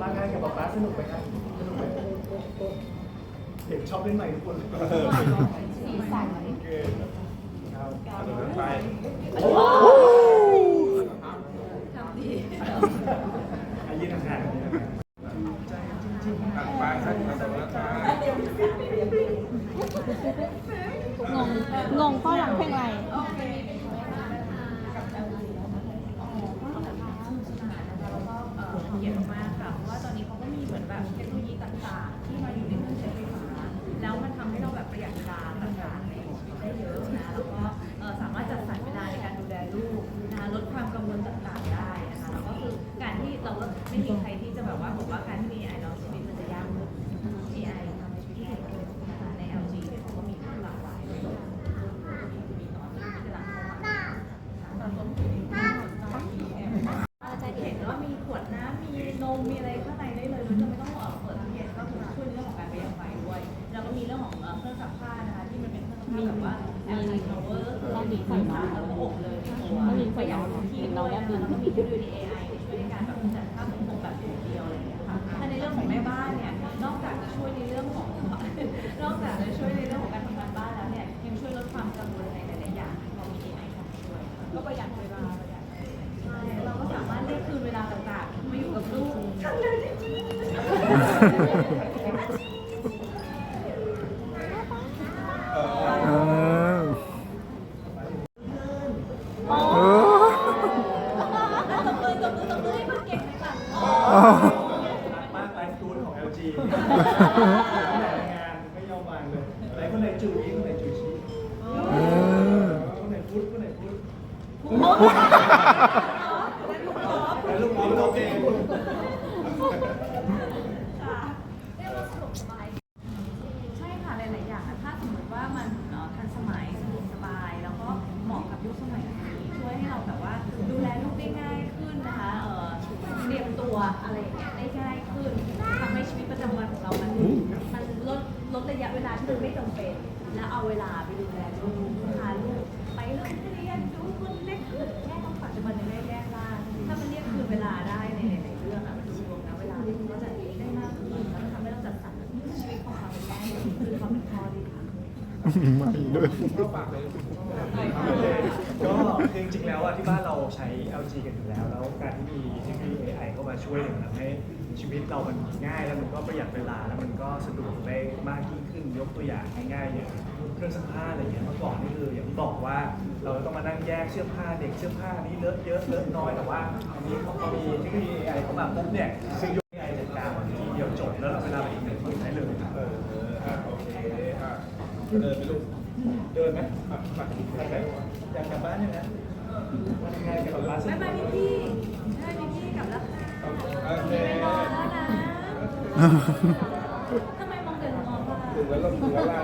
มางานกับป๊าป๊าสนุกไหมครับสนุกไหมเด็กชอบเล่นใหม่ทุกคนเลยสีสันโอเคครับเดินไปทำดีอายืนห่างๆนี่นะครับใจจริงๆ ตัดไปสักกระโดดแล้วจ้างงงพ่อหลังเพลงอะไร แล้วก็เอ่อเขียนมาก ค่ะเพราะว่าตอนนี้เขาก็มีเหมือนแบบเทคโนโลยีต่างๆ ที่มาอยู่ในเครื่องใช้ไฟฟ้าแล้วมันทำให้เราแบบประหยัดเวลาต่างๆในได้เยอะนะแล้วก็เอ่อสามารถจัดสรรเวลาในการดูแลลูกนะคะลดความกังวลต่างๆได้นะคะแล้วก็คือการที่เราไม่มีใคร มีไฟฟ้าแล้วก็อบเลยที่ตัวต้องมีไฟประหยัฟ้าดพื้นที่ด้วยนะคะแล้วก็มีเทคโนโลยี AI ช่วยในการแบบจัดภาพสังคมแบบเดียวอะไรอย่างเงี้ยค่ะถ้าในเรื่องของแม่บ้านเนี่ยนอกจากจะช่วยในเรื่องของนอกจากจะช่วยในเรื่องของการทำงานบ้านแล้วเนี่ยยังช่วยลดความกังวลในหลายๆอย่างเรามี AI เข้ามาช่วยก็ประหยัดเวลาประหยัดใช่เราก็สามารถเรียกคืนเวลาต่างๆมาอยู่กับลูกทันเลยจริงเออ เออ ตบมือตบมือตบมือให้คนเก่งหน่อยค่ะ รักมากไลฟ์ทูตของ LG งานไม่ยอมวางเลยไหนคนไหนจุ๋ยคนไหนจุ๋ยชี้เออคนไหนพุทธคนไหนพุทธแล้วลูกน้องโอเค เรียกว่าสะดวกสบายใช่ค่ะหลายๆอย่างอะถ้าสมมติว่ามันเอ่อทันสมัยสะดวกสบาย แล้วก็เหมาะกับยุคสมัยนี้ช่วยให้เราแบบว่าดูแลลูกได้ง่ายขึ้นนะคะเอ่อเต รียมตัวอะไรอย่างเงี้ยได้ง่ายขึ้นทำให้ชีวิตประจำวันของเรา มันมันลดลดระยะเวลาที่มันไม่จำเป็น และเอาเวลาไปดูแลลูกพาลูกไปโรงเรียนดูคนเล็กขึ้นแม่ต้องปัจจุบันในแม่แยกล่างถ้ามันเรียกคืนเวลาได้ในหลายๆเรื่องอะมันดูรวมนะเวลาที่มันก็จะได้มากขึ้นแล้วทำให้เราจัดสรรชีวิตของความเป็นแม่คือความเป็นพ่อดีค่ะไม่ด้วยเข้าปากเลยก็คือจริงๆแล้วอะที่บ้านเรา ใช้ LG กันอยู่แล้ว แล้วการที่มีเทคโนโลยี AI เข้ามาช่วยเนี่ยมันทำให้ชีวิตเรามันง่าย แล้วมันก็ประหยัดเวลา แล้วมันก็สะดวกได้มากยิ่งขึ้น ยกตัวอย่างง่ายๆอย่างเครื่องซักผ้าอะไรเงี้ย เมื่อก่อนนี่คืออย่างที่บอกว่าเราต้องมานั่งแยกเสื้อผ้าเด็กเสื้อผ้านี้เลอะเยอะเลอะน้อย แต่ว่าอันนี้พอมีเทคโนโลยี AI เข้ามาปุ๊บเนี่ยคือยก AI จัดการทีเดียวจบ แล้วเราเวลาไปอีกหนึ่งคนใช้เลยเอออะโอเคอะเดินไปลูก เดินไหมไปไปไปไหมอยากกลับบ้านยังไงมาทำงานกั บ๊ายบายพี่พี่ใช่พี่พี่กลับแล้วค่ะโอเคไปนอนแล้วนะทำไมมองเดินมองว่าถึงแล้วเราถึงแล้วล่า